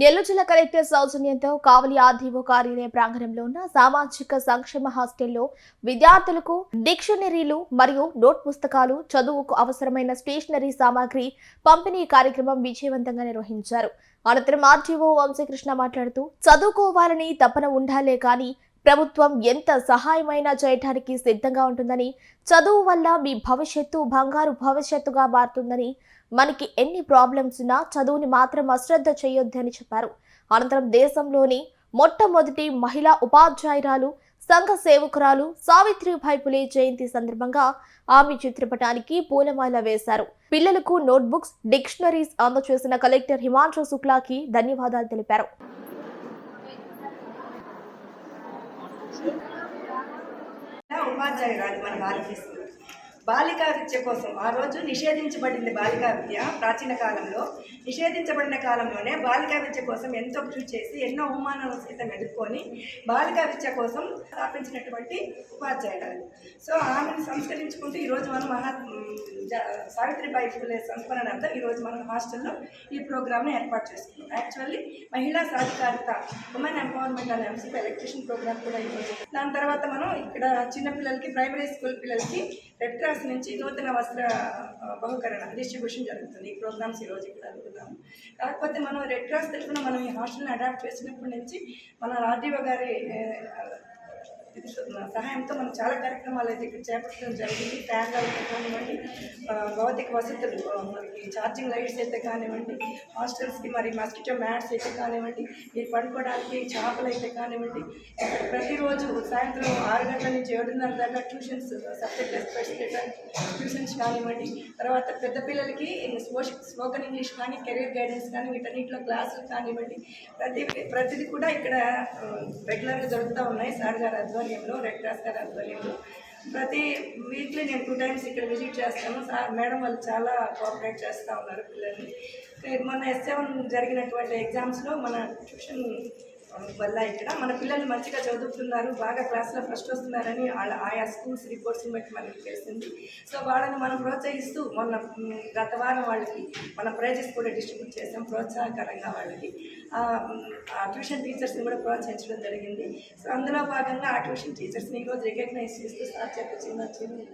నెల్లూరు జిల్లా కలెక్టర్ సౌజన్యంతో కావలి ఆర్డీఓ కార్యాలయ ప్రాంగణంలో ఉన్న సామాజిక సంక్షేమ హాస్టల్లో విద్యార్థులకు డిక్షనరీలు మరియు నోట్ పుస్తకాలు చదువుకు అవసరమైన స్టేషనరీ సామాగ్రి పంపిణీ కార్యక్రమం విజయవంతంగా నిర్వహించారు. అనంతరం ఆర్డీఓ వంశీకృష్ణ మాట్లాడుతూ చదువుకోవాలని తపన ఉండాలే కానీ ప్రభుత్వం ఎంత సహాయమైనా చేయడానికి సిద్ధంగా ఉంటుందని చదువు వల్ల మీ భవిష్యత్తు బంగారు భవిష్యత్తుగా మారుతుందని మనకి ఎన్ని ప్రాబ్లమ్స్ ఉన్నా చదువుని మాత్రం అశ్రద్ధ చేయొద్దని చెప్పారు. అనంతరం దేశంలోని మొట్టమొదటి మహిళా ఉపాధ్యాయురాలు సంఘ సేవకురాలు సావిత్రిబాయి పులే జయంతి సందర్భంగా ఆమె చిత్రపటానికి పూలమాల వేశారు. పిల్లలకు నోట్బుక్స్ డిక్షనరీస్ అందజేసిన కలెక్టర్ హిమాంశు శుక్లాకి ధన్యవాదాలు తెలిపారు. ఉపాధ్యాయురాలు మన భారతదేశంలో బాలికా విద్య కోసం ఆ రోజు నిషేధించబడింది బాలికా విద్య ప్రాచీన కాలంలో. నిషేధించబడిన కాలంలోనే బాలికా విద్య కోసం ఎంతో కృషి చేసి ఎన్నో అవమానాలు సైతం ఎదుర్కొని బాలికా విద్య కోసం స్థాపించినటువంటి ఉపాధ్యాయురాలు. సో ఆమెను సంస్కరించుకుంటూ ఈరోజు మనం మహా సావిత్రిబాయి ఫులే సంస్మరణార్థం ఈరోజు మనం హాస్టల్లో ఈ ప్రోగ్రామ్ను ఏర్పాటు చేసుకున్నాం. యాక్చువల్లీ మహిళా సాధికారిత ఉమెన్ ఎంపవర్మెంట్ అనే అంశం ఎలక్ట్రిషన్ ప్రోగ్రామ్ కూడా ఈరోజు దాని తర్వాత మనం ఇక్కడ చిన్నపిల్లలకి ప్రైమరీ స్కూల్ పిల్లలకి రెడ్ క్రాస్ నుంచి నూతన వస్త్ర బహుకరణ డిస్ట్రిబ్యూషన్ జరుగుతుంది. ఈ ప్రోగ్రామ్స్ ఈరోజు ఇక్కడ అడుగుతాము కాకపోతే మనం రెడ్ క్రాస్ తరఫున మనం ఈ హాస్టల్ని అడాప్ట్ చేసినప్పటి నుంచి మన ఆర్డీఓ గారి సహాయంతో మనం చాలా కార్యక్రమాలు అయితే ఇక్కడ చేపట్టడం జరిగింది. ఫ్యాన్లు అయితే కానివ్వండి భౌతిక వసతులు మనకి ఛార్జింగ్ లైట్స్ అయితే కానివ్వండి హాస్టల్స్కి మరి మస్కిటో మ్యాట్స్ అయితే కానివ్వండి మీరు పడుకోవడానికి చేపలు అయితే కానివ్వండి. ఇక్కడ ప్రతిరోజు సాయంత్రం ఆరు గంటల నుంచి ఏడున్నర దాకా ట్యూషన్స్ సబ్జెక్ట్ స్పెషల్ ట్యూషన్స్ కానివ్వండి. తర్వాత పెద్ద పిల్లలకి స్పోకన్ ఇంగ్లీష్ కానీ కెరీర్ గైడెన్స్ కానీ వీటన్నిటిలో క్లాసులు కానివ్వండి. ప్రతి ప్రతిదీ కూడా ఇక్కడ రెగ్యులర్గా జరుగుతూ ఉన్నాయి. సార్ గారు ఆధ్వర్యంలో రెడ్ క్రాస్ గారి ఆధ్వర్యంలో. ప్రతి వీక్లీ నేను టూ టైమ్స్ ఇక్కడ విజిట్ చేస్తాను. సార్ మేడం వాళ్ళు చాలా కోఆపరేట్ చేస్తూ ఉన్నారు పిల్లల్ని. మన ఎస్ సెవెన్ జరిగినటువంటి ఎగ్జామ్స్లో మన ట్యూషన్ వల్ల ఇక్కడ మన పిల్లలు మంచిగా చదువుతున్నారు బాగా క్లాస్లో ఫస్ట్ వస్తున్నారని వాళ్ళ ఆయా స్కూల్స్ రిపోర్ట్స్ని బట్టి మనకి తెలిసింది. సో వాళ్ళని మనం ప్రోత్సహిస్తూ మొన్న గత వారం వాళ్ళకి మన ప్రైజెస్ కూడా డిస్ట్రిబ్యూట్ చేసాం ప్రోత్సాహకరంగా వాళ్ళకి. ఆ, ట్యూషన్ టీచర్స్ని కూడా ప్రోత్సహించడం జరిగింది. సో అందులో భాగంగా ఆ ట్యూషన్ టీచర్స్ని ఈరోజు రికగ్నైజ్ చేస్తూ సార్ చేపించింది వచ్చింది